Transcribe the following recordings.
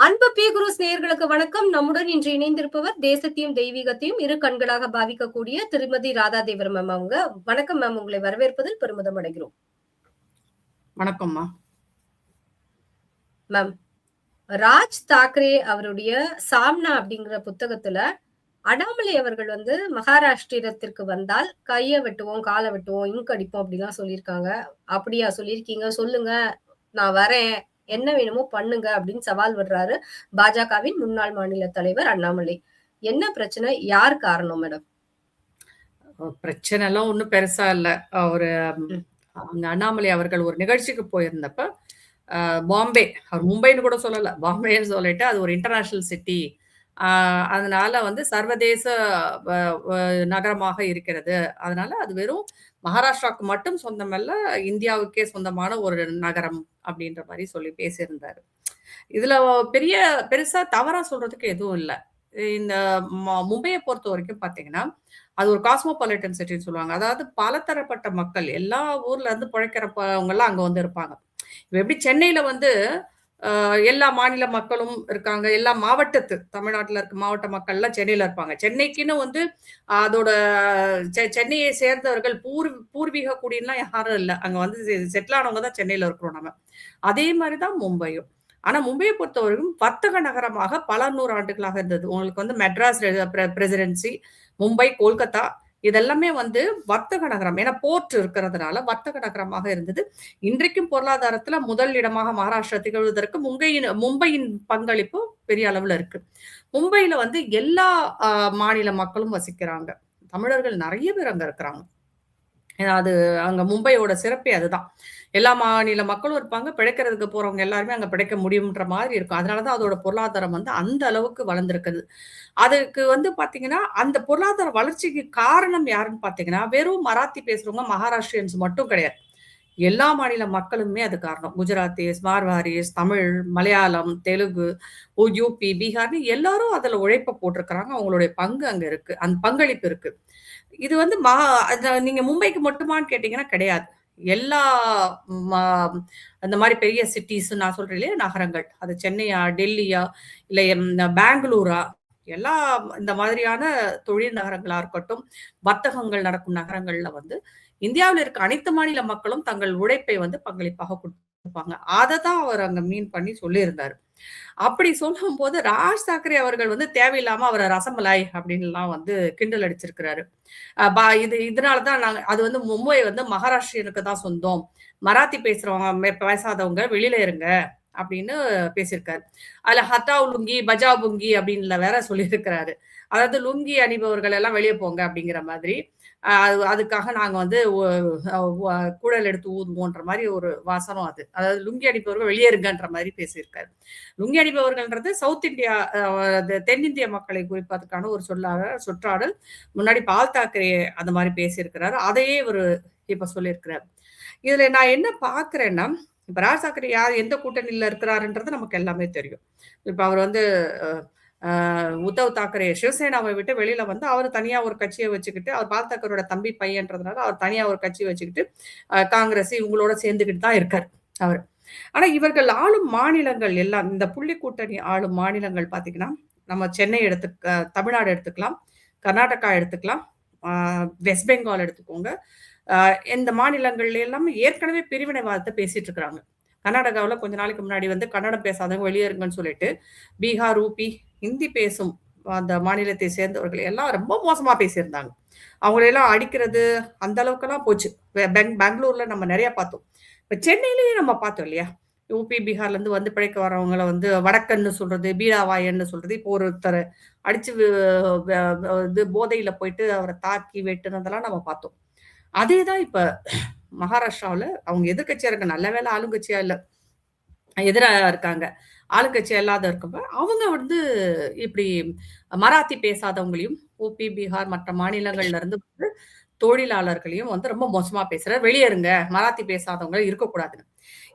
அன்பு பி குரு நேயர்களுக்கு வணக்கம். நம்முடன் இன்று இணைந்திருப்பவர் தேசத்தையும் தெய்வீகத்தையும் இரு கண்களாக பாவிக்கக்கூடிய திருமதி ராதா தேவர் மேம் அவங்க. வணக்கம் மேம். உங்களை வரவேற்பதில் பெருமிதம் அடைகிறோம். வணக்கம்மா. மேம் ராஜ் தாக்கரே அவருடைய சாம்னா அப்படிங்கிற புத்தகத்துல அடாமலை அவர்கள் வந்து மகாராஷ்டிரத்திற்கு வந்தால் கைய வெட்டுவோம் காலை வெட்டுவோம் இங்க் அடிப்போம் அப்படிலாம் சொல்லியிருக்காங்க. அப்படியா சொல்லியிருக்கீங்க? சொல்லுங்க. நான் வரேன். என்ன வேணுமோ பண்ணுங்க அப்படின்னு சவால் விடுறாரு பாஜகவின் முன்னாள் மாநில தலைவர் அண்ணாமலை. என்ன பிரச்சனை? யார் காரணம் மேடம்? பிரச்சனை எல்லாம் ஒன்றும் பெருசா இல்லை. அவரு அண்ணாமலை அவர்கள் ஒரு நிகழ்ச்சிக்கு போயிருந்தப்ப பாம்பே அவர் மும்பைன்னு கூட சொல்லல பாம்பேன்னு சொல்லிட்டு அது ஒரு இன்டர்நேஷனல் சிட்டி அதனால வந்து சர்வதேச நகரமாக இருக்கிறது. அதனால அது வெறும் மகாராஷ்டிராவுக்கு மட்டும் சொந்தமல்ல இந்தியாவுக்கே சொந்தமான ஒரு நகரம் அப்படின்ற மாதிரி சொல்லி பேசியிருந்தாரு. இதுல பெரிய பெருசா தவறா சொல்றதுக்கு எதுவும் இல்லை. இந்த ம- மும்பையை பொறுத்த வரைக்கும் பாத்தீங்கன்னா அது ஒரு காஸ்மோபாலிட்டன் சிட்டின்னு சொல்லுவாங்க. அதாவது பலதரப்பட்ட மக்கள் எல்லா ஊர்ல இருந்து பிழைக்கிறப்பவங்க எல்லாம் அங்க வந்து இருப்பாங்க. இப்போ எப்படி சென்னையில வந்து எல்லா மாநில மக்களும் இருக்காங்க. எல்லா மாவட்டத்து தமிழ்நாட்டில் இருக்க மாவட்ட மக்கள்லாம் சென்னையில் இருப்பாங்க. சென்னைக்குன்னு வந்து அதோட செ- சென்னையை சேர்ந்தவர்கள் பூர் பூர்வீக குடின்லாம் யாரும் இல்லை. அங்கே வந்து செட்டில் ஆனவங்க தான் சென்னையில் இருக்கிறோம் நம்ம. அதே மாதிரி தான் மும்பையும். ஆனால் மும்பையை பொறுத்தவரைக்கும் வர்த்தக நகரமாக பல நூறு ஆண்டுகளாக இருந்தது. உங்களுக்கு வந்து மெட்ராஸ் பிரசிடென்சி மும்பை கொல்கத்தா இதெல்லாமே வந்து வர்த்தக நகரம். ஏன்னா போர்ட் இருக்கிறதுனால வர்த்தக நகரமாக இருந்தது. இன்றைக்கும் பொருளாதாரத்துல முதல் இடமாக மகாராஷ்டிரா திகழ்வதற்கு மும்பையின் மும்பையின் பங்களிப்பு பெரிய அளவுல இருக்கு. மும்பையில வந்து எல்லா மாநில மக்களும் வசிக்கிறாங்க. தமிழர்கள் நிறைய பேர் அங்க இருக்கிறாங்க. ஏன்னா அது அங்க மும்பையோட சிறப்பே அதுதான். எல்லா மாநில மக்களும் இருப்பாங்க. பிழைக்கிறதுக்கு போறவங்க எல்லாருமே அங்க பிழைக்க முடியும்ன்ற மாதிரி இருக்கும். அதனாலதான் அதோட பொருளாதாரம் வந்து அந்த அளவுக்கு வளர்ந்துருக்குது. அதுக்கு வந்து பாத்தீங்கன்னா அந்த பொருளாதார வளர்ச்சிக்கு காரணம் யாருன்னு பாத்தீங்கன்னா வெறும் மராத்தி பேசுறவங்க மகாராஷ்டிரியன்ஸ் மட்டும் கிடையாது. எல்லா மாநில மக்களுமே அது காரணம். குஜராத்திஸ் மார்வாரிஸ் தமிழ் மலையாளம் தெலுங்கு ஓ, யூபி பீகார்னு எல்லாரும் அதுல உழைப்ப போட்டிருக்கிறாங்க. அவங்களுடைய பங்கு அங்க இருக்கு. அந்த பங்களிப்பு இருக்கு. இது வந்து மா நீங்க மும்பைக்கு மட்டுமான்னு கேட்டீங்கன்னா கிடையாது. எல்லா அந்த மாதிரி பெரிய சிட்டிஸ் நான் சொல்றேன் இல்லையா? நகரங்கள். அது சென்னையா டெல்லியா இல்லை பெங்களூரா எல்லா இந்த மாதிரியான தொழில் நகரங்களா இருக்கட்டும் வர்த்தகங்கள் நடக்கும் நகரங்கள்ல வந்து இந்தியாவில் இருக்க அனைத்து மாநில மக்களும் தங்கள் உழைப்பை வந்து பங்களிப்பாக கொடுப்பாங்க. அதை தான் அவர் அங்க மீன் பண்ணி சொல்லியிருந்தாரு. அப்படி சொல்லும் போது ராஜ் தாக்கரே அவர்கள் வந்து தேவையில்லாம அவரை ரசமலாய் அப்படின்லாம் வந்து கிண்டல் அடிச்சிருக்கிறாரு. பா- இது இதனாலதான் நாங்க அது வந்து மும்பை வந்து மகாராஷ்டிரியனுக்கு தான் சொந்தம். மராத்தி பேசுறவங்க பேசாதவங்க வெளியில இருங்க. அப்படின்னு பேசியிருக்காரு. அதுல ஹத்தாவ் லுங்கி பஜா லுங்கி அப்படின்னு வேற சொல்லியிருக்கிறாரு. அதாவது லுங்கி அணிபவர்கள் எல்லாம் வெளியே போங்க அப்படிங்கிற மாதிரி. அஹ் அது- அதுக்காக நாங்க வந்து குழல் எடுத்து ஊதுவோன்ற மாதிரி ஒரு வாசனம் அது. அதாவது லுங்கி அணிப்பவர்கள் வெளியே இருங்கன்ற மாதிரி பேசியிருக்காரு. லுங்கி அணிபவர்கள்ன்றது சவுத் இந்தியா அஹ், தென்னிந்திய மக்களை குறிப்பதற்கான ஒரு சொல்லாக சொற்றாடல். முன்னாடி பால் தாக்கரே அந்த மாதிரி பேசியிருக்கிறாரு. அதையே இவர் இப்ப சொல்லியிருக்கிறார். இதுல நான் என்ன பாக்குறேன்னா இப்போ ராஜ் தாக்கரே யார் எந்த கூட்டணியில் இருக்கிறாருன்றது நமக்கு எல்லாமே தெரியும். இப்போ அவர் வந்து உத்தவ் தாக்கரே சிவசேனாவை விட்டு வெளியில வந்து அவர் தனியா ஒரு கட்சியை வச்சுக்கிட்டு அவர் பால் தாக்கரோட தம்பி பையன்றதுனால அவர் தனியா ஒரு கட்சி வச்சுக்கிட்டு காங்கிரஸ் இவங்களோட சேர்ந்துக்கிட்டு தான் இருக்கார் அவர். ஆனா இவர்கள் ஆளும் மாநிலங்கள் எல்லாம் இந்த புள்ளி கூட்டணி ஆளும் மாநிலங்கள் பாத்தீங்கன்னா நம்ம சென்னை எடுத்து தமிழ்நாடு எடுத்துக்கலாம் கர்நாடகா எடுத்துக்கலாம் வெஸ்ட் பெங்கால் எடுத்துக்கோங்க இந்த மாநிலங்கள்ல எல்லாம் ஏற்கனவே பிரிவினைவாதத்தை பேசிட்டு இருக்கிறாங்க. கர்நாடகாவில் கொஞ்ச நாளைக்கு முன்னாடி வந்து கன்னடம் பேசாதவங்க வெளியேறுங்கன்னு சொல்லிட்டு பீகார் ஊபி ஹிந்தி பேசும் அந்த மாநிலத்தை சேர்ந்தவர்கள் எல்லாம் ரொம்ப மோசமாக பேசியிருந்தாங்க. அவங்களெல்லாம் அடிக்கிறது அந்த அளவுக்கெல்லாம் போச்சு. பெங் பெங்களூர்ல நம்ம நிறைய பார்த்தோம். இப்போ சென்னையிலேயே நம்ம பார்த்தோம் இல்லையா? யூபி பீகார்லேருந்து வந்து பிழைக்க வரவங்கள வந்து வடக்கன்னு சொல்றது பீடாவாயன்னு சொல்றது இப்போ ஒருத்தர் அடிச்சு இது போதையில போயிட்டு அவரை தாக்கி வெட்டுனதெல்லாம் நம்ம பார்த்தோம். அதே தான் இப்ப மகாராஷ்டிராவில் அவங்க எதிர்க்கட்சியா இருக்க நல்ல வேளை ஆளுங்கட்சியா இல்லை எதிராக இருக்காங்க. ஆளுங்கட்சியா இல்லாத இருக்கப்ப அவங்க வந்து இப்படி மராத்தி பேசாதவங்களையும் ஊபி பீகார் மற்ற மாநிலங்கள்ல இருந்து வந்து தொழிலாளர்களையும் வந்து ரொம்ப மோசமா பேசுற வெளியேறுங்க மராத்தி பேசாதவங்க இருக்கக்கூடாதுன்னு.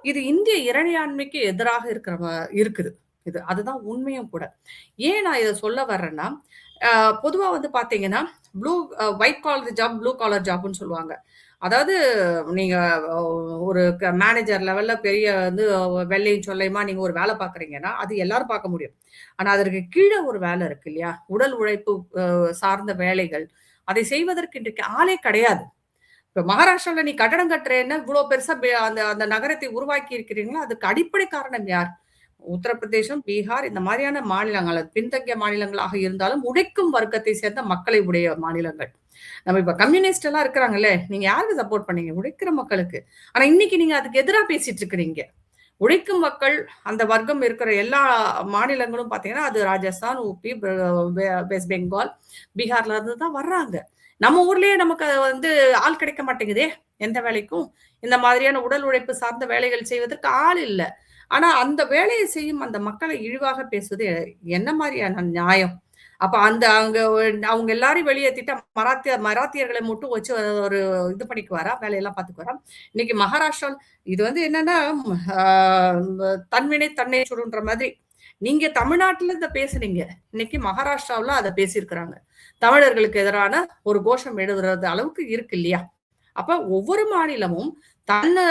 இது இந்திய இறையாண்மைக்கு எதிராக இருக்கிற இருக்குது. இது அதுதான் உண்மையும் கூட. ஏன் நான் இதை சொல்ல வர்றேன்னா பொதுவாக வந்து பார்த்தீங்கன்னா blue white collar job blue collar ஜாப்னு சொல்லுவாங்க அதாவது நீங்கள் ஒரு க மேனேஜர் லெவலில் பெரிய வந்து வெள்ளையும் சொல்லையுமா நீங்கள் ஒரு வேலை பார்க்குறீங்கன்னா, அது எல்லாரும் பார்க்க முடியும். ஆனால் அதற்கு கீழே ஒரு வேலை இருக்கு இல்லையா? உடல் உழைப்பு சார்ந்த வேலைகள். அதை செய்வதற்கு இன்றைக்கு ஆளே கிடையாது. இப்போ மகாராஷ்டிராவில் நீ கட்டடம் கட்டுறேன்னா, இவ்வளோ பெருசாக அந்த அந்த நகரத்தை உருவாக்கி இருக்கிறீங்களா, அதுக்கு அடிப்படை காரணம் யார்? உத்தரப்பிரதேசம், பீகார் இந்த மாதிரியான மாநிலங்கள், பின்தங்கிய மாநிலங்களாக இருந்தாலும், உடைக்கும் வர்க்கத்தை சேர்ந்த மக்களை உடைய மாநிலங்கள். நம்ம இப்ப கம்யூனிஸ்ட் எல்லாம் இருக்கிறாங்கல்ல, நீங்க யாருக்கு சப்போர்ட் பண்ணீங்க? உழைக்கிற மக்களுக்கு. ஆனா இன்னைக்கு நீங்க அதுக்கு எதிராக பேசிட்டு இருக்கிறீங்க. உழைக்கும் மக்கள், அந்த வர்க்கம் இருக்கிற எல்லா மாநிலங்களும் பார்த்தீங்கன்னா, அது ராஜஸ்தான், உபி, வெஸ்ட் பெங்கால், பீகார்ல இருந்து தான் வர்றாங்க. நம்ம ஊர்லயே நமக்கு வந்து ஆள் கிடைக்க மாட்டேங்குதே! எந்த வேலைக்கும். இந்த மாதிரியான உடல் உழைப்பு சார்ந்த வேலைகள் செய்வதற்கு ஆள் இல்லை ஆனா அந்த வேலையை செய்யும் அந்த மக்களை இழிவாக பேசுவது என்ன மாதிரியான நியாயம்? அப்ப அந்த அங்க அவங்க எல்லாரையும் வெளியேற்றிட்டா மராத்திய மராத்தியர்களை மட்டும் வச்சு ஒரு இது பண்ணிக்குவாரா? வேலையெல்லாம் பார்த்துக்குவாரா? இன்னைக்கு மகாராஷ்டிரா இது வந்து என்னன்னா, தன்வினை தன்னை சுடுன்ற மாதிரி. நீங்க தமிழ்நாட்டுல இதை பேசுனீங்க. இன்னைக்கு மகாராஷ்டிராவுல அதை பேசியிருக்கிறாங்க. தமிழர்களுக்கு எதிரான ஒரு கோஷம் எழுதுறது அளவுக்கு இருக்கு இல்லையா? அப்ப ஒவ்வொரு மாநிலமும் தன்னை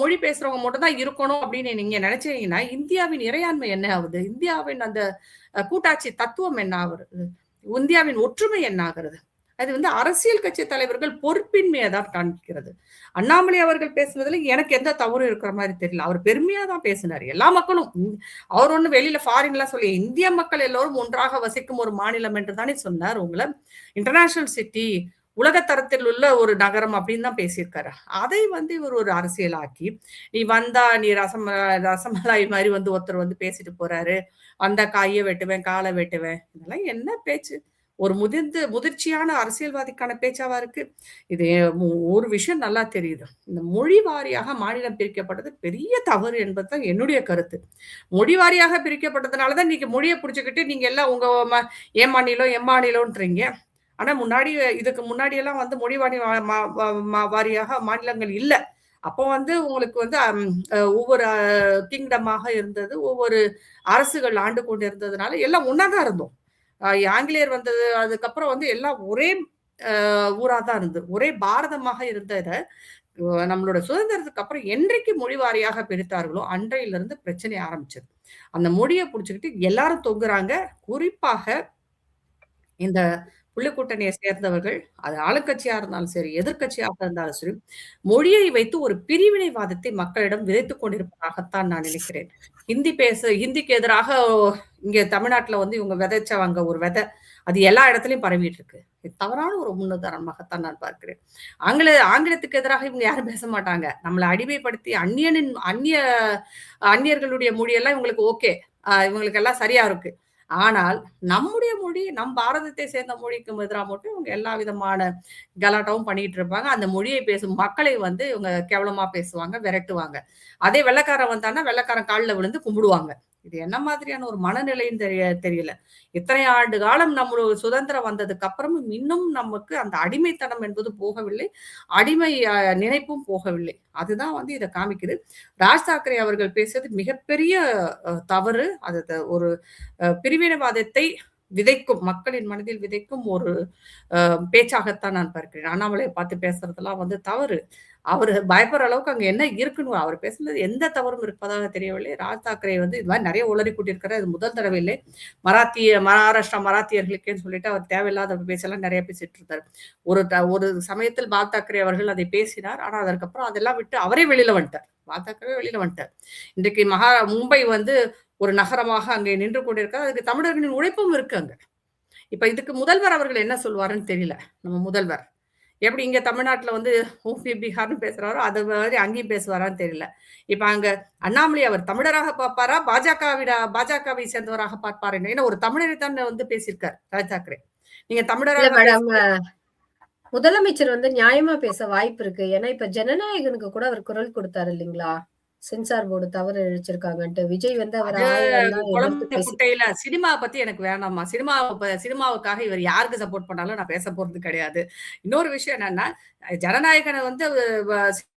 மொழி பேசுறவங்க மட்டும் தான் இருக்கணும் அப்படின்னு நீங்க நினைச்சீங்கன்னா, இந்தியாவின் இறையாண்மை என்ன ஆகுது இந்தியாவின் அந்த கூட்டாட்சி தத்துவம் என்ன ஆகுறது? இந்தியாவின் ஒற்றுமை என்ன ஆகிறது? அது வந்து அரசியல் கட்சி தலைவர்கள் பொறுப்பின்மையை தான் காண்பிக்கிறது. அண்ணாமலை அவர்கள் பேசுனதுல எனக்கு எந்த தவறும் இருக்கிற மாதிரி தெரியல. அவர் பெருமையா தான் பேசினார் எல்லா மக்களும் அவர் ஒண்ணு வெளியில ஃபாரின்லாம் சொல்லி இந்திய மக்கள் எல்லோரும் ஒன்றாக வசிக்கும் ஒரு மாநிலம் என்று தானே சொன்னார் உங்களை இன்டர்நேஷனல் சிட்டி உலகத்தரத்தில் உள்ள ஒரு நகரம் அப்படின்னு தான் பேசியிருக்காரு. அதை வந்து இவர் ஒரு அரசியலாக்கி, நீ வந்தா நீ ரசம் ரசமலாய் மாதிரி வந்து ஒருத்தர் வந்து பேசிட்டு போறாரு. அந்த காயை வெட்டுவேன், காலை வெட்டுவேன். இதெல்லாம் என்ன பேச்சு? ஒரு முதிர்ந்து முதிர்ச்சியான அரசியல்வாதிக்கான பேச்சாவா இருக்கு? இது ஒரு விஷயம் நல்லா தெரியுது. இந்த மொழி வாரியாக மாநிலம் பிரிக்கப்பட்டது பெரிய தவறு என்பது தான் என்னுடைய கருத்து. மொழி வாரியாக பிரிக்கப்பட்டதுனால தான் இன்னைக்கு மொழியை புடிச்சுக்கிட்டு நீங்க எல்லாம் உங்க ம என் மாநிலம், எம்மாநிலம்ன்றீங்க ஆனா முன்னாடி இதுக்கு முன்னாடி எல்லாம் வந்து மொழிவாடி வாரியாக மாநிலங்கள் இல்லை அப்போ வந்து உங்களுக்கு வந்து ஒவ்வொரு கிங்டமாக இருந்தது. ஒவ்வொரு அரசுகள் ஆண்டு கொண்டு இருந்ததுனால எல்லாம் ஒண்ணா தான் இருந்தோம். ஆங்கிலேயர் வந்தது அதுக்கப்புறம் வந்து எல்லாம் ஒரே ஊராக ஊரா தான் இருந்தது. ஒரே பாரதமாக இருந்ததை நம்மளோட சுதந்திரத்துக்கு அப்புறம் என்றைக்கு மொழி வாரியாக பிரித்தார்களோ, அன்றையிலிருந்து பிரச்சனை ஆரம்பிச்சது. அந்த மொழியை பிடிச்சிக்கிட்டு எல்லாரும் தொங்குறாங்க. குறிப்பாக இந்த புள்ளி கூட்டணியை சேர்ந்தவர்கள், அது ஆளுங்கட்சியா இருந்தாலும் சரி, எதிர்கட்சியாக இருந்தாலும் சரி, மொழியை வைத்து ஒரு பிரிவினைவாதத்தை மக்களிடம் விதைத்துக் கொண்டிருப்பதாகத்தான் நான் நினைக்கிறேன். ஹிந்தி பேச ஹிந்திக்கு எதிராக இங்க தமிழ்நாட்டுல வந்து இவங்க விதைச்சவங்க ஒரு விதை. அது எல்லா இடத்துலயும் பரவிட்டு இருக்கு. இது தவறான ஒரு முன்னுதாரணமாகத்தான் நான் பார்க்கிறேன். ஆங்கில ஆங்கிலத்துக்கு எதிராக இவங்க யாரும் பேச மாட்டாங்க. நம்மளை அடிமைப்படுத்தி அந்நியனின் அந்நிய அந்நியர்களுடைய மொழியெல்லாம் இவங்களுக்கு ஓகே. இவங்களுக்கு எல்லாம் சரியா இருக்கு. ஆனால் நம்முடைய மொழி, நம் பாரதத்தை சேர்ந்த மொழிக்கு எதிரா மட்டும் இவங்க எல்லா விதமான கலாட்டாவும் பண்ணிட்டு இருப்பாங்க. அந்த மொழியை பேசும் மக்களை வந்து இவங்க கேவலமா பேசுவாங்க, விரட்டுவாங்க. அதே வெள்ளக்காரன் வந்தான்னா, வெள்ளைக்காரன் கால்ல விழுந்து கும்பிடுவாங்க. இது என்ன மாதிரியான ஒரு மனநிலைன்னு தெரிய தெரியல. இத்தனை ஆண்டு காலம் நம்மளோட சுதந்திரம் வந்ததுக்கு அப்புறமும் இன்னும் நமக்கு அந்த அடிமைத்தனம் என்பது போகவில்லை. அடிமை நினைப்பும் போகவில்லை. அதுதான் வந்து இதை காமிக்குது. ராஜ் தாக்கரே அவர்கள் பேசியது மிகப்பெரிய தவறு. அது ஒரு பிரிவினைவாதத்தை விதைக்கும் மக்களின் மனதில் விதைக்கும் ஒரு பேச்சாகத்தான் நான் பார்க்கிறேன். அண்ணாமலையை பார்த்து பேசுறதெல்லாம் வந்து தவறு. அவர் பயப்படுற அளவுக்கு அங்கே என்ன இருக்குன்னு அவர் பேசுனது எந்த தவறும் இருப்பதாக தெரியவில்லை. ராஜ் தாக்கரே வந்து இது மாதிரி நிறைய உளறி கொட்டியிருக்கிறார். இது முதல் தடவை இல்லை. மராத்திய மகாராஷ்டிரா மராத்தியர்களுக்கேன்னு சொல்லிட்டு அவர் தேவையில்லாத பேச்செல்லாம் நிறைய பேசிட்டு இருந்தார் ஒரு த ஒரு சமயத்தில் பால் தாக்கரே அவர்கள் அதை பேசினார். ஆனால் அதற்கப்புறம் அதெல்லாம் விட்டு அவரே வெளியில வந்துட்டார். பால் தாக்கரே வெளியில வந்துட்டார். இன்றைக்கு மகா மும்பை வந்து ஒரு நகரமாக அங்கே நின்று கொண்டிருக்கார் அதுக்கு தமிழர்களின் உழைப்பும் இருக்கு அங்க. இப்ப இதுக்கு முதல்வர் அவர்கள் என்ன சொல்வாருன்னு தெரியல. நம்ம முதல்வர். எப்படி இங்க தமிழ்நாட்டுல வந்து ஊபி, பீகார்ன்னு பேசுறாரோ, அது மாரி அங்கேயும் பேசுவாரான்னு தெரியல. இப்ப அங்க அண்ணாமலை அவர் தமிழராக பார்ப்பாரா? பாஜகவிட பாஜகவை சேர்ந்தவராக பார்ப்பாரா? ஏன்னா ஒரு தமிழரை தானே வந்து பேசியிருக்கார் ராஜ் தாக்கரே. நீங்க தமிழராக முதலமைச்சர் வந்து நியாயமா பேச வாய்ப்பு இருக்கு. ஏன்னா இப்ப ஜனநாயகனுக்கு கூட அவர் குரல் குடுத்தாரு இல்லீங்களா? சென்சார் போர்டு தவறு இழைச்சிருக்காங்கன்ட்டு. விஜய் வந்து அவர் சினிமா பத்தி எனக்கு வேணாம்மா. சினிமாவ சினிமாவுக்காக இவர் யாருக்கு சப்போர்ட் பண்ணாலும் நான் பேச போறது கிடையாது. இன்னொரு விஷயம் என்னன்னா, ஜனநாயகன வந்து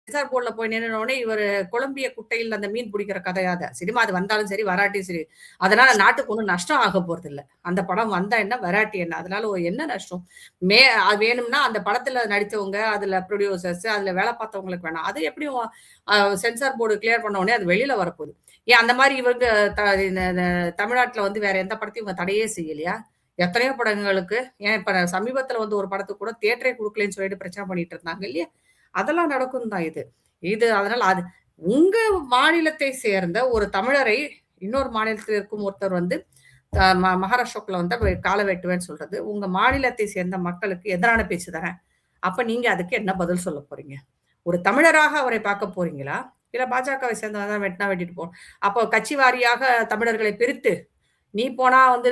சென்சார் போர்டில் போய் நின்னோடனே இவர் கொலம்பிய குட்டையில் அந்த மீன் பிடிக்கிற கதையாத சினிமா அது வந்தாலும் சரி வராட்டியும் சரி அதனால நாட்டுக்கு ஒன்றும் நஷ்டம் ஆக போறது இல்லை. அந்த படம் வந்தா என்ன வராட்டி என்ன அதனால ஒரு என்ன நஷ்டம்? மே அது வேணும்னா அந்த படத்துல நடித்தவங்க அதுல ப்ரொடியூசர்ஸ் அதுல வேலை பார்த்தவங்களுக்கு வேணாம். அது எப்படியும் சென்சார் போர்டு கிளியர் பண்ண உடனே அது வெளியில வரப்போகுது. ஏன் அந்த மாதிரி இவங்க த- தமிழ்நாட்டுல வந்து வேற எந்த படத்தையும் இவங்க தடையே செய்யலையா? எத்தனையோ படங்களுக்கு ஏன் இப்ப சமீபத்துல வந்து ஒரு படத்துக்கு கூட தியேட்டரே கொடுக்கலன்னு சொல்லிட்டு பிரச்சனை பண்ணிட்டு இருந்தாங்க இல்லையா? அதெல்லாம் நடக்கும் தான் இது. இது அதனால் அது உங்க மாநிலத்தை சேர்ந்த ஒரு தமிழரை இன்னொரு மாநிலத்தில் இருக்கும் ஒருத்தர் வந்து ம- மகாராஷ்டிராக்குள்ள வந்து கால வெட்டுவேன்னு சொல்றது. உங்க மாநிலத்தை சேர்ந்த மக்களுக்கு எதிரான பேச்சு தானே? அப்ப நீங்க அதுக்கு என்ன பதில் சொல்ல போறீங்க? ஒரு தமிழராக அவரை பார்க்க போறீங்களா? இல்ல பாஜகவை சேர்ந்தவங்க தான் வெட்டினா வெட்டிட்டு போகணும் அப்போ கட்சி வாரியாக தமிழர்களை பிரித்து நீ போனா வந்து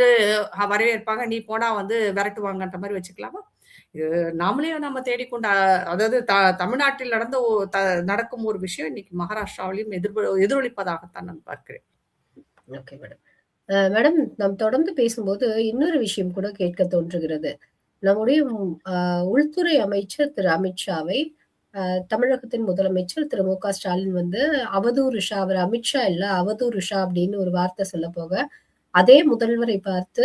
வரவேற்பாங்க நீ போனா வந்து விரட்டுவாங்கன்ற மாதிரி வச்சுக்கலாமா? இது நாமளே நம்ம தேடிக்கொண்ட அதாவது த- தமிழ்நாட்டில் நடந்த த- நடக்கும் ஒரு விஷயம் இன்னைக்கு மகாராஷ்டிராவிலையும் எதிர் எதிரொலிப்பதாகத்தான் நான் பார்க்கிறேன். Okay madam. மேடம் நாம் தொடர்ந்து பேசும்போது இன்னொரு விஷயம் கூட கேட்க தோன்றுகிறது. நம்முடைய உள்துறை அமைச்சர் திரு. அமித்ஷாவை தமிழகத்தின் முதலமைச்சர் திரு. மு. க. ஸ்டாலின் வந்து அவதூறு ஷா அவர் அமித்ஷா இல்ல அவதூறு ஷா அப்படின்னு ஒரு வார்த்தை சொல்ல போக அதே முதல்வரை பார்த்து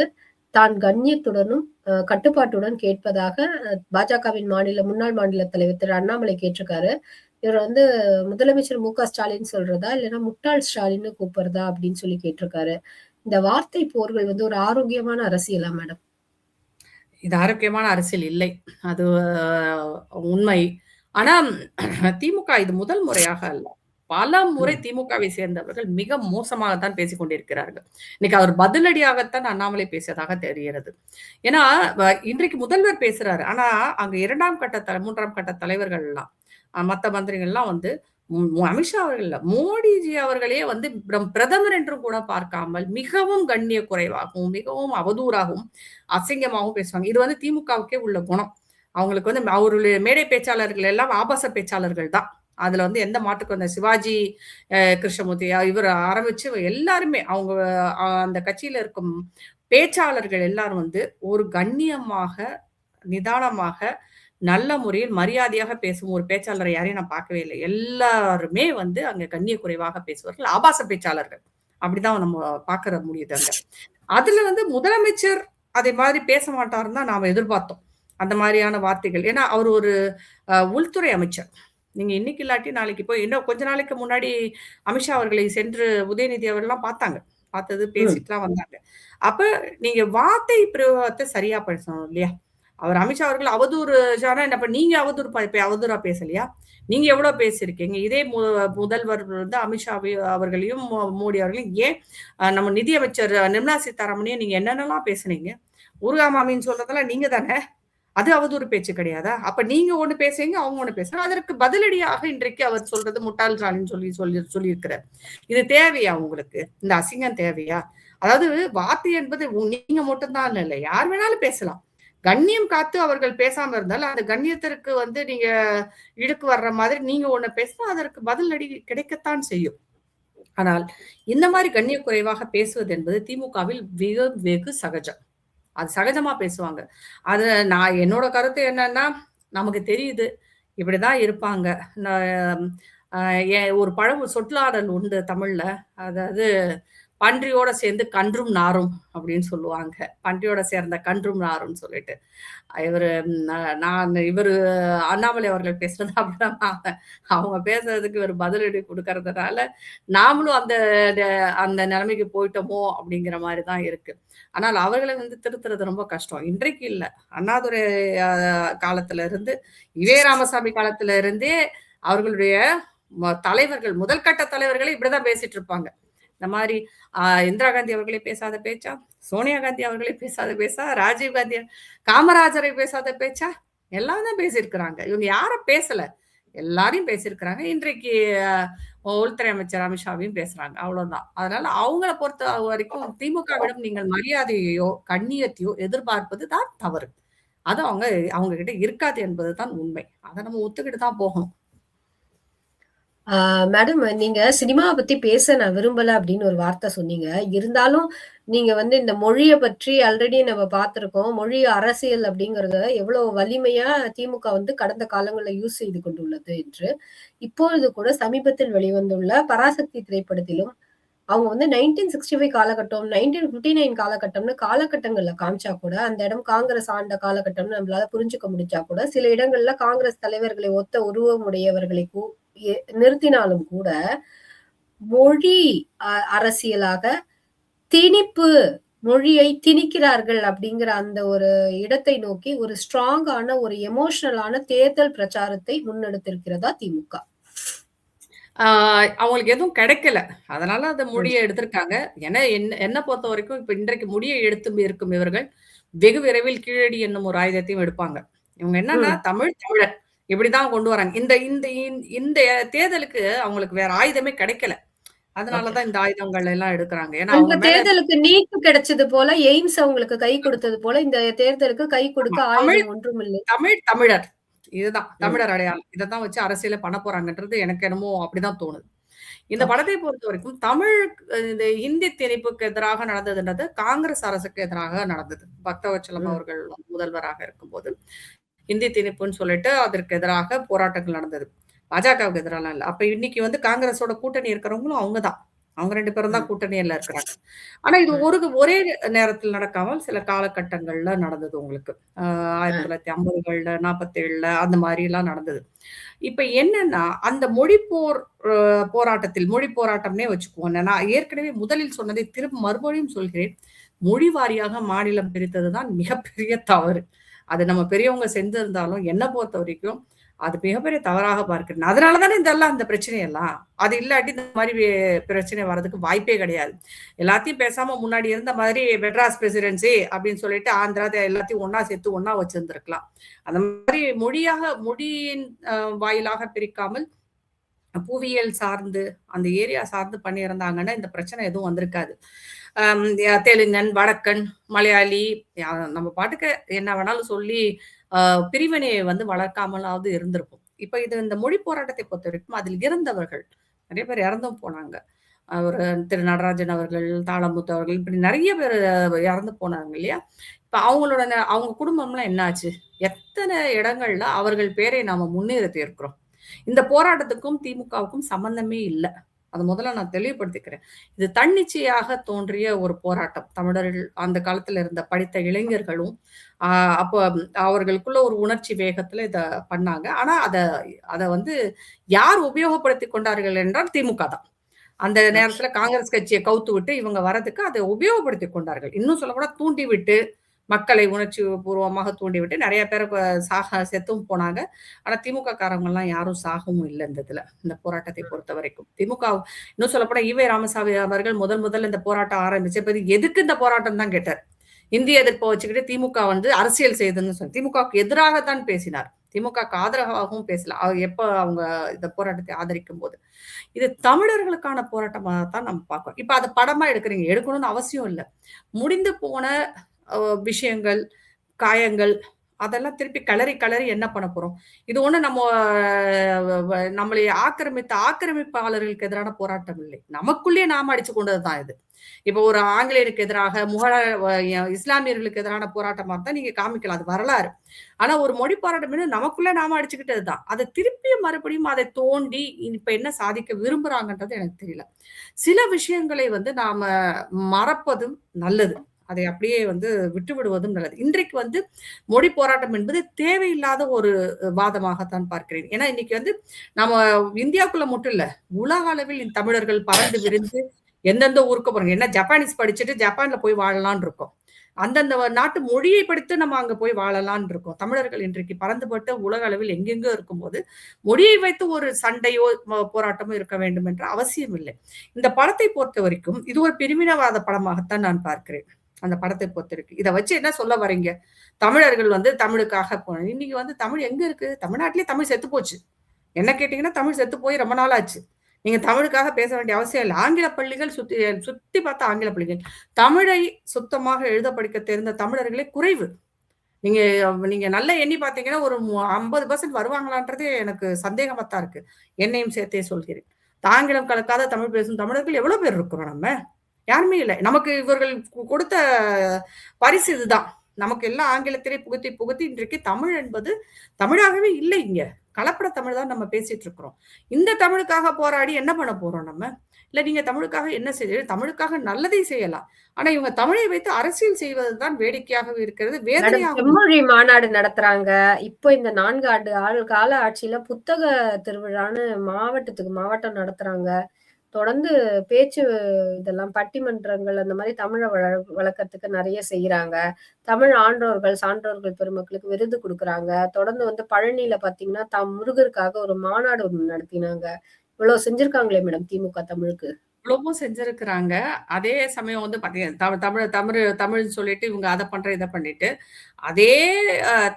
தான் கண்ணியத்துடனும் கட்டுப்பாட்டுடன் கேட்பதாக பாஜகவின் மாநில முன்னாள் மாநில தலைவர் திரு அண்ணாமலை கேட்டிருக்காரு. இவர் வந்து முதலமைச்சர் மு க ஸ்டாலின் சொல்றதா இல்லைன்னா முட்டாள் ஸ்டாலின்னு கூப்பிடுறதா அப்படின்னு சொல்லி கேட்டிருக்காரு. இந்த வார்த்தை போர்கள் வந்து ஒரு ஆரோக்கியமான அரசியலா மேடம்? இது ஆரோக்கியமான அரசியல் இல்லை. அது உண்மை. ஆனா திமுக இது முதல் முறையாக அல்ல. பல முறை. திமுகவை சேர்ந்தவர்கள் மிக மோசமாகத்தான் பேசிக் கொண்டிருக்கிறார்கள் இன்னைக்கு அவர் பதிலடியாகத்தான் அண்ணாமலை பேசியதாக தெரிகிறது. ஏன்னா இன்றைக்கு முதல்வர் பேசுறாரு. ஆனா அங்க இரண்டாம் கட்ட தலை மூன்றாம் கட்ட தலைவர்கள் எல்லாம் மத்த மந்திரிகள்லாம் வந்து அமித்ஷா அவர்கள் மோடிஜி அவர்களே வந்து பிரதமர் என்றும் கூட பார்க்காமல் மிகவும் கண்ணிய குறைவாகவும் மிகவும் அவதூறாகவும் அசிங்கமாகவும் பேசுவாங்க. இது வந்து திமுகவுக்கே உள்ள குணம். அவங்களுக்கு வந்து அவருடைய மேடை பேச்சாளர்கள் எல்லாம் ஆபாச பேச்சாளர்கள் தான். அதுல வந்து எந்த மாட்டுக்கு அந்த சிவாஜி கிருஷ்ணமூர்த்தி இவர் ஆரம்பிச்சு எல்லாருமே அவங்க அந்த கட்சியில இருக்கும் பேச்சாளர்கள் எல்லாரும் வந்து ஒரு கண்ணியமாக நிதானமாக நல்ல முறையில் மரியாதையாக பேசும் ஒரு பேச்சாளரை யாரையும் நான் பார்க்கவே இல்லை. எல்லாருமே வந்து அங்க கண்ணிய குறைவாக பேசுவார்கள். ஆபாச பேச்சாளர்கள். அப்படிதான் நம்ம பார்க்கற முடியுது அங்க. அதுல வந்து முதலமைச்சர் அதே மாதிரி பேச மாட்டாருன்னு தான் நாம எதிர்பார்த்தோம். அந்த மாதிரியான வார்த்தைகள். ஏன்னா அவர் ஒரு உள்துறை அமைச்சர். நீங்க இன்னைக்கு இல்லாட்டி நாளைக்கு போய் இன்னும் கொஞ்ச நாளைக்கு முன்னாடி அமித்ஷா அவர்களை சென்று உதயநிதி அவர்கள்லாம் பார்த்தாங்க. பார்த்தது பேசிட்டுலாம் வந்தாங்க. அப்ப நீங்க வார்த்தை பிரயோகத்தை சரியா பேசணும் இல்லையா? அவர் அமித்ஷா அவர்கள் அவதூறு என்ன இப்ப நீங்க அவதூறு அவதூறா பேசலையா? நீங்க எவ்வளவு பேசியிருக்கீங்க? இதே மு- முதல்வர் வந்து அமித்ஷா அவர்களையும் மோடி அவர்களையும் ஏன் நம்ம நிதியமைச்சர் நிர்மலா சீதாராமனையும் நீங்க என்னென்னலாம் பேசுனீங்க? ஊர்காமாமின்னு சொல்றதெல்லாம் நீங்க தானே அது அவதூறு பேச்சு கிடையாதா? அப்ப நீங்க ஒண்ணு பேசுறீங்க அவங்க ஒண்ணு பேசுறாங்க. அதற்கு பதிலடியாக இன்றைக்கு அவர் சொல்றது முட்டாள் சொல்லி சொல்லி சொல்லியிருக்கிறார். இது தேவையா உங்களுக்கு? இந்த அசிங்கம் தேவையா? அதாவது வார்த்தை என்பது உ- நீங்க மட்டும்தான் இல்லை யார் வேணாலும் பேசலாம். கண்ணியம் காத்து அவர்கள் பேசாம இருந்தால் அந்த கண்ணியத்திற்கு வந்து நீங்க இழுக்கு வர்ற மாதிரி நீங்க ஒண்ணு பேசினா அதற்கு பதிலடி கிடைக்கத்தான் செய்யும். ஆனால் இந்த மாதிரி கண்ணிய குறைவாக பேசுவது என்பது திமுகவில் வெகு வெகு சகஜம். அது சகஜமா பேசுவாங்க. அது நான் என்னோட கருத்து என்னன்னா நமக்கு தெரியுது. இப்படிதான் இருப்பாங்க. நான், ஒரு பழம் சொற்லாடல் உண்டு தமிழ்ல. அதாவது பன்றியோட சேர்ந்து கன்றும் நாரும் அப்படின்னு சொல்லுவாங்க. பன்றியோட சேர்ந்த கன்றும் நாரும் சொல்லிட்டு. இவர் நான் இவரு அண்ணாமலை அவர்கள் பேசுறது அப்படின்னா அவங்க பேசுறதுக்கு இவர் பதிலடி கொடுக்கறதுனால நாமளும் அந்த அந்த நிலைமைக்கு போயிட்டோமோ அப்படிங்கிற மாதிரி தான் இருக்கு. ஆனால் அவர்களை வந்து திருத்துறது ரொம்ப கஷ்டம். இன்றைக்கு இல்லை. அண்ணாதுரை காலத்துல இருந்து இவே ராமசாமி காலத்துல இருந்தே அவர்களுடைய தலைவர்கள் முதல் கட்ட தலைவர்களே இப்படிதான் பேசிட்டு இருப்பாங்க. இந்த மாதிரி ஆஹ், இந்திரா காந்தி அவர்களே பேசாத பேச்சா? சோனியா காந்தி அவர்களே பேசாத பேச்சா? ராஜீவ் காந்தி காமராஜரை பேசாத பேச்சா? எல்லாம் தான் பேசியிருக்கிறாங்க. இவங்க யாரும் பேசல. எல்லாரையும் பேசியிருக்கிறாங்க. இன்றைக்கு உள்துறை அமைச்சர் அமித்ஷாவையும் பேசுறாங்க. அவ்வளவுதான். அதனால அவங்கள பொறுத்த வரைக்கும் திமுகவிடம் நீங்கள் மரியாதையோ கண்ணியத்தையோ எதிர்பார்ப்பது தான் தவறு. அது அவங்க அவங்க கிட்ட இருக்காது என்பதுதான் உண்மை. அதை நம்ம ஒத்துக்கிட்டு தான் போகணும். மேடம் நீங்க சினிமாவை பத்தி பேச நான் விரும்பல அப்படின்னு ஒரு வார்த்தை சொன்னீங்க இருந்தாலும் நீங்க வந்து இந்த மொழிய பற்றி ஆல்ரெடி நம்ம பார்த்திருக்கோம். மொழி அரசியல் அப்படிங்கிறத எவ்வளவு வலிமையா திமுக வந்து கடந்த காலங்கள்ல யூஸ் செய்து கொண்டுள்ளது என்று. இப்பொழுது கூட சமீபத்தில் வெளிவந்துள்ள பராசக்தி திரைப்படத்திலும், அவங்க வந்து 1965 காலகட்டம், 1959 காலகட்டம்னு காலகட்டங்கள்ல காமிச்சா கூட, அந்த இடம் காங்கிரஸ் ஆண்ட காலகட்டம்னு நம்மளால புரிஞ்சுக்க முடிஞ்சா கூட, சில இடங்கள்ல காங்கிரஸ் தலைவர்களை ஒத்த உருவமுடையவர்களை கூ நிறுத்தினாலும் கூட, மொழி அரசியலாக திணிப்பு, மொழியை திணிக்கிறார்கள் அப்படிங்கிற அந்த ஒரு இடத்தை நோக்கி ஒரு ஸ்ட்ராங்கான ஒரு எமோஷனலான தேர்தல் பிரச்சாரத்தை முன்னெடுத்திருக்கிறதா திமுக? அவங்களுக்கு எதுவும் கிடைக்கல. அதனால அந்த. மொழிய எடுத்திருக்காங்க. ஏன்னா என்ன என்ன பொறுத்தவரைக்கும் இப்ப இன்றைக்கு முடிய எடுத்து இருக்கும் இவர்கள், வெகு விரைவில் கீழடி என்னும் ஒரு ஆயுதத்தையும் எடுப்பாங்க. இவங்க என்னன்னா. தமிழ், தமிழர் இப்படிதான் கொண்டு வராங்க. இந்த இந்த இந்த தேர்தலுக்கு அவங்களுக்கு வேற ஆயுதமே கிடைக்கல. அதனால ஓகே. தான் இந்த ஆயுதங்கள் எல்லாம் எடுக்குறாங்க. ஏன்னா மேல தேர்தலுக்கு நீட் கிடைச்சது போல, எய்ம்ஸ் அவங்களுக்கு கை கொடுத்தது போல, இந்த தேர்தலுக்கு கை கொடுக்க ஆயுதம் ஒன்றுமில்லை. தமிழ், தமிழர். இதுதான். தமிழர் அடையாளம். இதத்தான் வச்சு அரசியலே பண்ண போறாங்கன்றது எனக்கு என்னமோ அப்படிதான் தோணுது. இந்த. படத்தை பொறுத்தவரைக்கும் தமிழ் இந்த ஹிந்தி திணிப்புக்கு எதிராக நடந்ததுன்றது காங்கிரஸ் அரசுக்கு எதிராக நடந்தது. பக்தவச்சலம். அவர்கள் முதல்வராக இருக்கும்போது, ஹிந்தி திணிப்புன்னு சொல்லிட்டு அதற்கு எதிராக போராட்டங்கள் நடந்தது. பாஜகவுக்கு எதிராலாம் இல்ல. அப்ப இன்னைக்கு வந்து காங்கிரஸோட கூட்டணி இருக்கிறவங்களும் அவங்க தான். அவங்க 2 பேரும் தான். கூட்டணியில இருக்கிறாங்க. ஆனா இது. ஒரு ஒரே நேரத்தில் நடக்காமல் சில காலகட்டங்கள்ல நடந்தது உங்களுக்கு. ஆ அ. 1950கள்ல, 47ல அந்த மாரிலாம் நடந்தது. இப்ப என்னன்னா, அந்த மொழி போர் போராட்டத்தில் மொழி போராட்டம்னே வச்சுக்குவோம். நான் ஏற்கனவே முதலில் சொன்னதை திரும்ப மறுபடியும் சொல்கிறேன். மொழி வாரியாக மாநிலம் பிரித்தது தான் மிகப்பெரிய தவறு. அது நம்ம பெரியவங்க செஞ்சிருந்தாலும் என்ன பொறுத்தவரைக்கும், அது மிகப்பெரிய தவறாக பார்க்கிறேன். அதனால தானே இதெல்லாம் அந்த பிரச்சனை எல்லாம். அது இல்லாட்டி இந்த மாதிரி பிரச்சனை வர்றதுக்கு வாய்ப்பே கிடையாது. எல்லாத்தையும் பேசாம முன்னாடி இருந்த மாதிரி மெட்ராஸ் பிரசிடென்சி அப்படின்னு சொல்லிட்டு ஆந்திரா எல்லாத்தையும் ஒன்றா சேர்த்து ஒன்னா வச்சிருந்திருக்கலாம். அந்த மாதிரி மொழியாக மொழியின் வாயிலாக பிரிக்காமல், புவியியல் சார்ந்து, அந்த ஏரியா சார்ந்து பண்ணியிருந்தாங்கன்னா, இந்த பிரச்சனை எதுவும் வந்திருக்காது. தெலுங்கன், வடக்கன், மலையாளி நம்ம பாட்டுக்கு என்ன வேணாலும் சொல்லி பிரிவினையை வந்து வளர்க்காமலாவது இருந்திருப்போம். இப்போ இது இந்த மொழி போராட்டத்தை பொறுத்தவரைக்கும் அதில் இறந்தவர்கள், நிறைய பேர் இறந்தும் போனாங்க. அவர் திரு நடராஜன் அவர்கள், தாளமுத்து அவர்கள் இப்படி நிறைய பேர் இறந்து போனாங்க இல்லையா? இப்போ அவங்களோட அவங்க குடும்பம்லாம் என்னாச்சு எத்தனை இடங்கள்ல அவர்கள் பேரை நாம முன்னிறுத்தி இருக்கிறோம். இந்த போராட்டத்துக்கும் திமுகவுக்கும் சம்மந்தமே இல்லை அத முதல்ல நான் தெளிவுபடுத்திக்கிறேன். இது தன்னிச்சையாக தோன்றிய ஒரு போராட்டம். தமிழர்கள் அந்த காலத்துல இருந்த படித்த இளைஞர்களும், அப்போ அவர்களுக்குள்ள ஒரு உணர்ச்சி வேகத்துல இதை பண்ணாங்க. ஆனா அத அதை வந்து யார் உபயோகப்படுத்திக் கொண்டார்கள் என்றால் திமுக தான். அந்த நேரத்தில் நேரத்துல காங்கிரஸ் கட்சியை கவுத்து விட்டு இவங்க வரதுக்கு அதை உபயோகப்படுத்தி கொண்டார்கள். இன்னும் சொல்லப்போனால் தூண்டி விட்டு, மக்களை உணர்ச்சி பூர்வமாக தூண்டிவிட்டு நிறைய பேர் சாக செத்தும் போனாங்க. ஆனா திமுக காரங்கள்லாம் யாரும் சாகவும் இல்லை இந்த இதுல. இந்த போராட்டத்தை பொறுத்த வரைக்கும் திமுக இன்னும் சொல்லப்போனா ஈவே ராமசாமி அவர்கள் முதல் முதல் இந்த போராட்டம் ஆரம்பிச்சபோது எதுக்கு இந்த போராட்டம் தான் கேட்டார். இந்திய எதிர்ப்ப வச்சுக்கிட்டு திமுக வந்து அரசியல் செய்யுதுன்னு சொல்லி திமுகவுக்கு எதிராகத்தான் பேசினார். திமுகவுக்கு ஆதரவாகவும் பேசல. எப்ப அவங்க இந்த போராட்டத்தை ஆதரிக்கும்போது. இது தமிழர்களுக்கான போராட்டமாக தான் நம்ம பார்க்கிறோம். இப்ப அதை படமா எடுக்கிறீங்க எடுக்கணும்னு அவசியம் இல்ல. முடிந்து போன விஷயங்கள், காயங்கள் அதெல்லாம் திருப்பி கலரி கலரி என்ன பண்ண போறோம்? இது ஒண்ணு நம்ம நம்மளை ஆக்கிரமித்த ஆக்கிரமிப்பாளர்களுக்கு எதிரான போராட்டம் இல்லை. நமக்குள்ளேயே நாம அடிச்சு கொண்டது தான் இது. இப்ப ஒரு ஆங்கிலேயருக்கு எதிராக, முகல இஸ்லாமியர்களுக்கு எதிரான போராட்டமா இருந்தா நீங்க காமிக்கலாம். அது வரலாறு. ஆனா ஒரு மொழி போராட்டம் நமக்குள்ள நாம அடிச்சுக்கிட்டது தான். அதை திருப்பியும் மறுபடியும் அதை தோண்டி இப்ப என்ன சாதிக்க விரும்புறாங்கன்றது எனக்கு தெரியல. சில விஷயங்களை வந்து நாம மறப்பதும் நல்லது. அதை அப்படியே வந்து விட்டு விடுவதும் நல்லது. இன்றைக்கு வந்து மொழி போராட்டம் என்பது தேவையில்லாத ஒரு வாதமாகத்தான் பார்க்கிறேன். ஏன்னா இன்னைக்கு வந்து நம்ம இந்தியாவுக்குள்ள மட்டும் இல்ல. உலக அளவில் தமிழர்கள் பறந்து விரிந்து எந்தெந்த ஊருக்கு போறாங்க. என்ன ஜப்பானீஸ் படிச்சுட்டு ஜப்பான்ல போய் வாழலாம்னு இருக்கோம். அந்தந்த நாட்டு மொழியை படித்து நம்ம அங்க போய் வாழலாம்னு இருக்கோம். தமிழர்கள் இன்றைக்கு பறந்துபட்டு உலக அளவில் எங்கெங்கோ இருக்கும்போது, மொழியை வைத்து ஒரு சண்டையோ, போராட்டமோ இருக்க வேண்டும் என்ற அவசியம் இல்லை. இந்த படத்தை பொறுத்த வரைக்கும் இது ஒரு பிரிவினவாத படமாகத்தான் நான் பார்க்கிறேன். அந்த படத்தை பொறுத்திருக்கு இதை வச்சு என்ன சொல்ல வரீங்க? தமிழர்கள் வந்து தமிழுக்காக போன இன்னைக்கு வந்து தமிழ் எங்க இருக்கு? தமிழ்நாட்டிலேயே தமிழ் செத்து போச்சு. என்ன கேட்டீங்கன்னா தமிழ் செத்து போய் ரொம்ப நாள் ஆச்சு. நீங்க தமிழுக்காக பேச வேண்டிய அவசியம் இல்லை ஆங்கில பள்ளிகள் சுத்தி சுத்தி பார்த்த ஆங்கில பள்ளிகள். தமிழை சுத்தமாக எழுத படிக்க தெரிந்த தமிழர்களே குறைவு. நீங்க நீங்க நல்லா எண்ணி பார்த்தீங்கன்னா, ஒரு 50% வருவாங்களான்றதே எனக்கு சந்தேகமா தான் இருக்கு. என்னையும் சேர்த்தே சொல்கிறேன். ஆங்கிலம் கலக்காத தமிழ் பேசும் தமிழர்கள் எவ்வளவு பேர் இருக்கிறோம் நம்ம? யாருமே இல்லை. நமக்கு இவர்கள் கொடுத்த பரிசு இதுதான். நமக்கு எல்லாம் ஆங்கிலத்திலே புகுத்தி புகுத்தி இன்றைக்கு தமிழ் என்பது தமிழாகவே இல்லை இங்க. கலப்பட தமிழ் தான் நம்ம பேசிட்டு இருக்கிறோம். இந்த தமிழுக்காக போராடி என்ன பண்ண போறோம் நம்ம? இல்ல நீங்க தமிழுக்காக என்ன செய்ய தமிழுக்காக நல்லதை செய்யலாம். ஆனா இவங்க தமிழை வைத்து அரசியல் செய்வதுதான் வேடிக்கையாக இருக்கிறது. வேதனையாக செம்மொழி மாநாடு நடத்துறாங்க. இப்போ இந்த நான்கு ஆண்டு ஆள் கால ஆட்சியில புத்தக திருவிழான்னு மாவட்டத்துக்கு மாவட்டம் நடத்துறாங்க. தொடர்ந்து பேச்சு இதெல்லாம் பட்டிமன்றங்கள் அந்த மாதிரி தமிழை வள வளர்க்கறதுக்கு நிறைய செய்யறாங்க தமிழ் ஆன்றோர்கள் சான்றோர்கள் பெருமக்களுக்கு விருது கொடுக்குறாங்க. தொடர்ந்து வந்து பழனியில பாத்தீங்கன்னா தம் முருகருக்காக ஒரு மாநாடு நடத்தினாங்க. இவ்வளவு செஞ்சிருக்காங்களே மேடம் திமுக தமிழுக்கு. எவ்வளவோ செஞ்சிருக்கிறாங்க. அதே சமயம் வந்து பாத்தீங்கன்னா தமிழ் தமிழ் தமிழ் தமிழ்னு சொல்லிட்டு இவங்க அதை பண்ற இதை பண்ணிட்டு அதே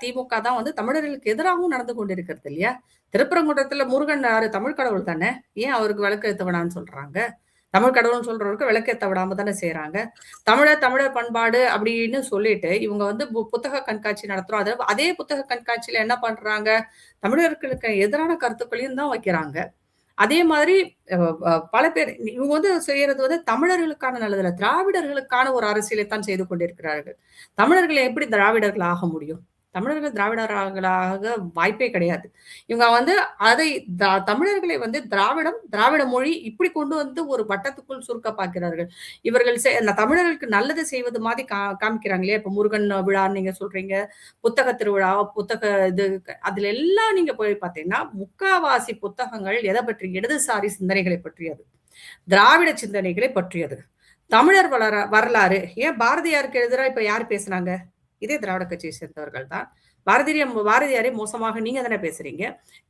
திமுக தான் வந்து தமிழர்களுக்கு எதிராகவும் நடந்து கொண்டிருக்கிறது இல்லையா? திருப்பரங்குன்றத்துல முருகன் யாரு தமிழ் கடவுள் தானே? ஏன் அவருக்கு விளக்கு ஏத்த வேணாம்னு சொல்றாங்க? தமிழ் கடவுள்னு சொல்றவருக்கு விளக்கேத்த விடாம தானே செய்யறாங்க தமிழர் தமிழர் பண்பாடு அப்படின்னு சொல்லிட்டு இவங்க வந்து பு- புத்தக கண்காட்சி நடத்துறோம். அதே அதே புத்தக கண்காட்சியில என்ன பண்றாங்க? தமிழர்களுக்கு எதிரான கருத்துக்களையும் தான் வைக்கிறாங்க. அதே மாதிரி பல பேர் இவங்க வந்து செய்யறது வந்து தமிழர்களுக்கான நல்லதில்லை. திராவிடர்களுக்கான ஒரு அரசியலை தான் செய்து கொண்டிருக்கிறார்கள். தமிழர்களை எப்படி திராவிடர்கள் ஆக முடியும்? தமிழர்கள் திராவிடர்களாக வாய்ப்பே கிடையாது. இவங்க வந்து அதை தமிழர்களை வந்து திராவிடம் திராவிட மொழி இப்படி கொண்டு வந்து ஒரு வட்டத்துக்குள் சுருக்க பார்க்கிறார்கள். இவர்கள் செய்- அந்த தமிழர்களுக்கு நல்லது செய்வது மாதிரி கா காமிக்கிறாங்களே. இப்ப முருகன் விழா நீங்க சொல்றீங்க புத்தக திருவிழா புத்தக இது அதுல எல்லாம் நீங்க போய் பார்த்தீங்கன்னா முக்காவாசி புத்தகங்கள் எதை பற்றி இடதுசாரி சிந்தனைகளை பற்றியது. திராவிட சிந்தனைகளை பற்றியது. தமிழர் வளர வரலாறு. ஏன் பாரதியாருக்கு எதிராக இப்ப யார் பேசுனாங்க? இதே திராவிட கட்சியை சேர்ந்தவர்கள் தான் பாரதிய பாரதியாரை மோசமாக நீங்க தானே பேசுறீங்க.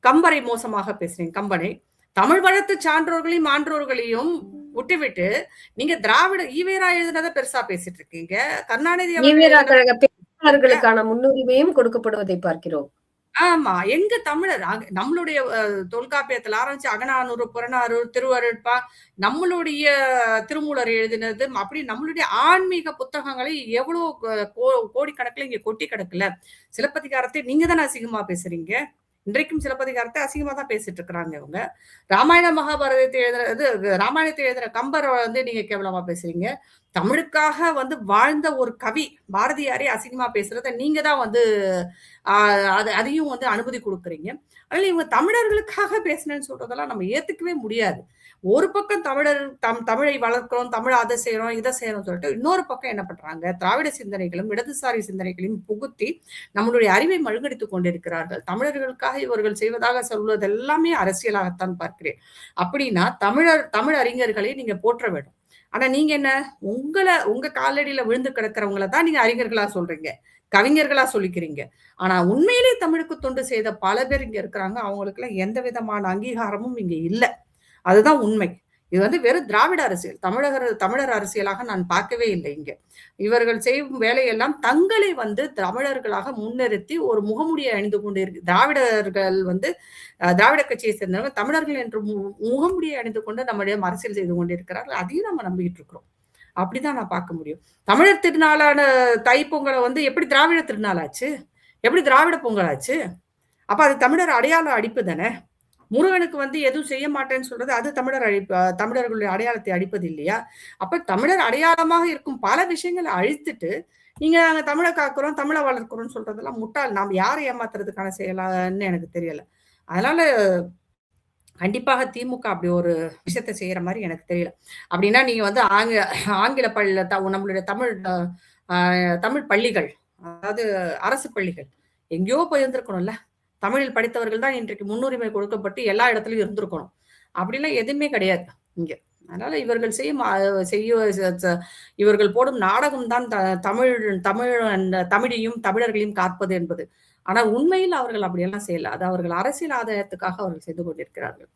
கம்பரை மோசமாக பேசுறீங்க கம்பனை. தமிழ் வளர்த்து சான்றோர்களையும் ஆன்றோர்களையும் விட்டுவிட்டு நீங்க திராவிட ஈவேரா எழுதினதை பெருசா பேசிட்டு இருக்கீங்க. கருணாநிதி பேச்சாளர்களுக்கான முன்னுரிமையும் கொடுக்கப்படுவதை பார்க்கிறோம். ஆமா. எங்க தமிழர்? அங்க நம்மளுடைய அஹ், தொல்காப்பியத்துல ஆரம்பிச்சு அகநானூறு புறநானூறு திருவருட்பா நம்மளுடைய திருமூலர் எழுதினது அப்படி நம்மளுடைய ஆன்மீக புத்தகங்களை எவ்வளவு கோ- கோ- கோடிக்கணக்குல இங்க கொட்டி கிடக்குல. சிலப்பதிகாரத்தை நீங்க தானே அசிங்கமா பேசுறீங்க? இன்றைக்கும் சிலப்பதிகாரத்தை அசிங்கமா தான் பேசிட்டு இருக்கிறாங்க இவங்க. ராமாயண மகாபாரதத்தை எழுதுறது ராமாயணத்தை எழுதுற கம்பரை வந்து நீங்க கேவலமா பேசுறீங்க. தமிழுக்காக வந்து வாழ்ந்த ஒரு கவி பாரதியாரே அசிங்கமா பேசுறத நீங்க தான் வந்து அது அதையும் வந்து அனுமதி கொடுக்குறீங்க. அதனால இவங்க தமிழர்களுக்காக பேசினேன்னு சொல்றதெல்லாம் நம்ம ஏத்துக்கவே முடியாது. ஒரு பக்கம் தமிழர் தம் தமிழை வளர்க்கிறோம் தமிழ் அதை செய்யறோம் இதை செய்யறோம் சொல்லிட்டு இன்னொரு பக்கம் என்ன பண்றாங்க? திராவிட சிந்தனைகளும் இடதுசாரி சிந்தனைகளையும் புகுத்தி நம்மளுடைய அறிவை மழுங்கடித்துக் கொண்டிருக்கிறார்கள். தமிழர்களுக்காக இவர்கள் செய்வதாக சொல்வது எல்லாமே அரசியலாகத்தான் பார்க்கிறேன். அப்படின்னா தமிழர் தமிழ் அறிஞர்களை நீங்க போற்ற வேண்டும். ஆனா நீங்க என்ன? உங்களை உங்க காலடியில விழுந்து கிடக்கிறவங்கள தான் நீங்க அறிஞர்களா சொல்றீங்க. கவிஞர்களா சொல்லிக்கிறீங்க. ஆனா உண்மையிலே தமிழுக்கு தொண்டு செய்த பல பேர் இங்க இருக்கிறாங்க. அவங்களுக்கு எல்லாம் எந்த விதமான அங்கீகாரமும் இங்க இல்லை. அதுதான் உண்மை. இது வந்து வெறும் திராவிட அரசியல். தமிழகர் தமிழர் அரசியலாக நான் பார்க்கவே இல்லை இங்கே. இவர்கள் செய்யும் வேலையெல்லாம் தங்களை வந்து தமிழர்களாக முன்னிறுத்தி ஒரு முகமுடியை அணிந்து கொண்டு இருக்கு. திராவிடர்கள் வந்து திராவிட கட்சியை சேர்ந்தவங்க தமிழர்கள் என்று மு- முகமுடியை அணிந்து கொண்டு நம்முடைய அரசியல் செய்து கொண்டிருக்கிறார்கள் அதையும் நம்ம நம்பிக்கிட்டு இருக்கிறோம். அப்படிதான் நான் பார்க்க முடியும். தமிழர் திருநாளான தைப்பொங்கலை வந்து எப்படி திராவிட திருநாளாச்சு எப்படி திராவிட பொங்கலாச்சு அப்ப அது தமிழர் அடையாள அடிப்பு தானே? முருகனுக்கு வந்து எதுவும் செய்ய மாட்டேன்னு சொல்றது அது தமிழர் அழிப்பு தமிழர்களுடைய அடையாளத்தை அழிப்பது இல்லையா? அப்ப தமிழர் அடையாளமாக இருக்கும் பல விஷயங்களை அழித்துட்டு நீங்க நாங்க தமிழை காக்குறோம் தமிழை வளர்க்கிறோம்னு சொல்றதெல்லாம் முட்டாள். நாம் யாரை ஏமாத்துறதுக்கான செயலான்னு எனக்கு தெரியல. அதனால கண்டிப்பாக திமுக அப்படி ஒரு விஷயத்த செய்யற மாதிரி எனக்கு தெரியல. அப்படின்னா நீங்க வந்து ஆங்க ஆங்கில பள்ளியில த- நம்மளுடைய தமிழ் தமிழ் பள்ளிகள் அதாவது அரசு பள்ளிகள் எங்கேயோ போய் இருந்திருக்கணும்ல தமிழில் படித்தவர்கள் தான் இன்றைக்கு முன்னுரிமை கொடுக்கப்பட்டு எல்லா இடத்துலையும் இருந்திருக்கணும். அப்படிலாம் எதுவுமே கிடையாது இங்க. அதனால இவர்கள் செய்யும் அஹ், செய்ய இவர்கள் போடும் நாடகம் தான் தமிழ் தமிழ் அந்த தமிழையும் தமிழர்களையும் காப்பது என்பது. ஆனால் உண்மையில் அவர்கள் அப்படியெல்லாம் செய்யல. அது அவர்கள் அரசியல் ஆதாயத்துக்காக அவர்கள் செய்து கொண்டிருக்கிறார்கள்.